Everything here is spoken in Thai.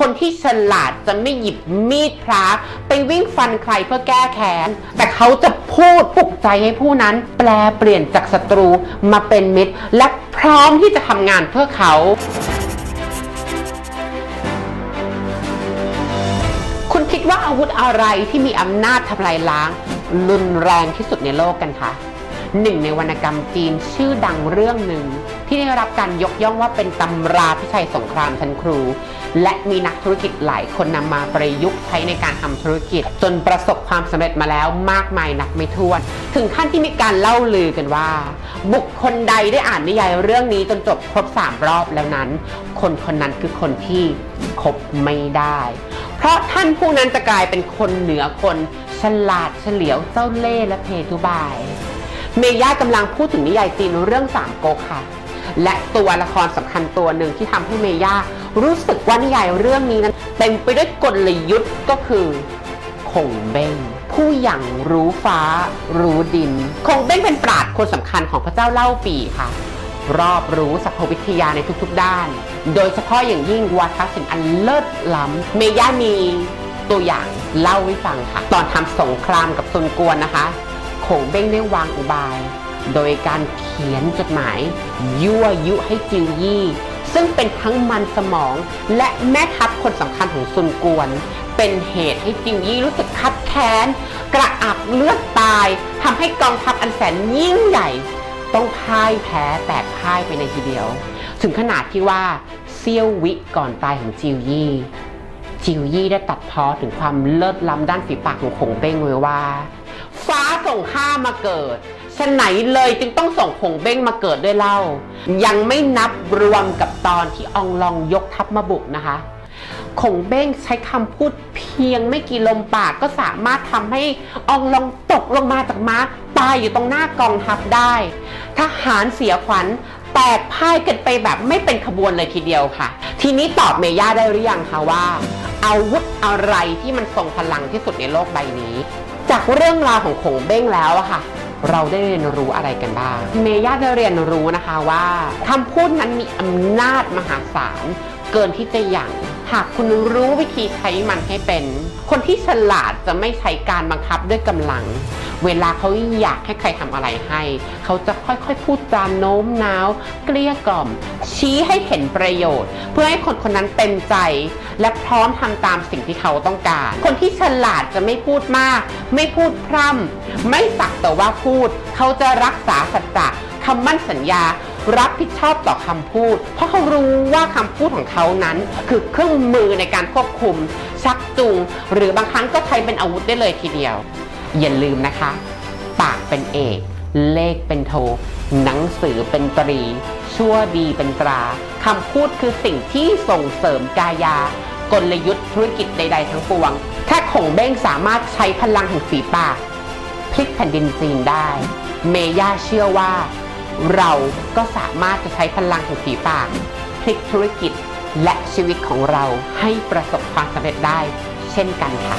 คนที่ฉลาดจะไม่หยิบมีดพระไปวิ่งฟันใครเพื่อแก้แค้น แต่เขาจะพูดปลุกใจให้ผู้นั้นแปลเปลี่ยนจากศัตรูมาเป็นมิตร และพร้อมที่จะทำงานเพื่อเขาคุณคิดว่าอาวุธอะไรที่มีอำนาจทำลายล้าง รุนแรงที่สุดในโลกกันคะ หนึ่งในวรรณกรรมจีนชื่อดังเรื่องหนึ่ง ที่ได้รับการยกย่องว่าเป็นตำราพิชัยสงครามชั้นครู และมีนักธุรกิจหลายคนนำมาประยุกต์ใช้ในการทำธุรกิจ จนประสบความสำเร็จมาแล้วมากมายนับไม่ถ้วน ถึงขั้นที่มีการเล่าลือกันว่า บุคคลใดได้อ่านนิยายเรื่องนี้จนจบครบ3รอบแล้วนั้น คนคนนั้นคือคนที่คบไม่ได้ เพราะท่านผู้นั้นจะกลายเป็นคนเหนือคนฉลาดเฉลียวเจ้าเล่ห์และเพทุบาย เมย่ากำลังพูดถึงนิยายจีนเรื่องสามก๊กค่ะ และตัวละครสำคัญตัวหนึ่งที่ทำให้เมย่ารู้สึกว่านิยายเรื่องนี้นั้นเต็มไปด้วยกลยุทธ์ก็คือคงเบ้งผู้อย่างรู้ฟ้า รู้ดิน คงเบ้งเป็นปราดคนสำคัญของพระเจ้าเล่าปีค่ะ รอบรู้สรรพวิทยาในทุกๆด้าน โดยเฉพาะอย่างยิ่งวาทศิลป์อันเลิศล้ำเมย่ามีตัวอย่างเล่าให้ฟังค่ะ ตอนทำสงครามกับซุนกวนนะคะ โขงเบ้งได้วางอุบาย โดยการเขียนจดหมาย ยั่วยุให้จิวยี่ ซึ่งเป็นทั้งมันสมอง และแม่ทัพคนสำคัญของซุนกวน เป็นเหตุให้จิวยี่รู้สึกคับแค้น กระอักเลือดตายทำให้กองทัพอันแสนยิ่งใหญ่ ต้องพ่ายแพ้แตกพ่ายไปในทีเดียว ถึงขนาดที่ว่าเซี่ยววิก่อนตายของจิวยี่ จิวยี่ได้ตัดพ้อถึงความเลิศล้ำด้านฝีปากของคงเบ้งไว้ว่า ฟ้าส่งข้ามาเกิดฉะไหนเลยจึงต้องส่งคงเบ้งมาเกิดด้วยเล่า ยังไม่นับรวมกับตอนที่องลองยกทัพมาบุกนะคะคงเบ้งใช้คำพูดเพียงไม่กี่ลมปากก็สามารถทำให้อองลองตกลงมาจากม้าตายอยู่ตรงหน้ากองทัพได้ ทหารเสียขวัญแตกพ่ายกันไปแบบไม่เป็นขบวนเลยทีเดียวค่ะ ทีนี้ตอบเมย่าได้หรือยังคะว่า อาวุธอะไรที่มันทรงพลังที่สุดในโลกใบนี้ จากเรื่องราวของขงเบ้งแล้วอะค่ะ เราได้เรียนรู้อะไรกันบ้าง เมย่าได้เรียนรู้นะคะว่าคำพูดนั้นมีอำนาจมหาศาลเกินที่จะหยั่งหากคุณรู้วิธีใช้มันให้เป็น คนที่ฉลาดจะไม่ใช้การบังคับด้วยกำลัง เวลาเขาอยากให้ใครทำอะไรให้ เขาจะค่อยๆ พูดจาโน้มน้าว เกลี้ยกล่อม ชี้ให้เห็นประโยชน์ เพื่อให้คนคนนั้นเต็มใจ และพร้อมทำตามสิ่งที่เขาต้องการ คนที่ฉลาดจะไม่พูดมาก ไม่พูดพร่ำไม่สักแต่ว่าพูด เขาจะรักษาสัจจะคำมั่นสัญญารับผิดชอบต่อคำพูด เพราะเขารู้ว่าคำพูดของเขานั้น คือเครื่องมือในการควบคุม ชักจูง หรือบางครั้งก็ใช้เป็นอาวุธได้เลยทีเดียว อย่าลืมนะคะ ปากเป็นเอก เลขเป็นโท หนังสือเป็นตรี ชั่วดีเป็นตราคำพูดคือสิ่งที่ส่งเสริมกายากลยุทธ์ธุรกิจใด ๆ ทั้งปวง ถ้าขงเบ้งสามารถใช้พลังแห่งฝีปากพลิกแผ่นดินจีนได้ เมย่าเชื่อว่า เราก็สามารถจะใช้พลังแห่งฝีปากพลิกธุรกิจและชีวิตของเราให้ประสบความสำเร็จได้ เช่นกันค่ะ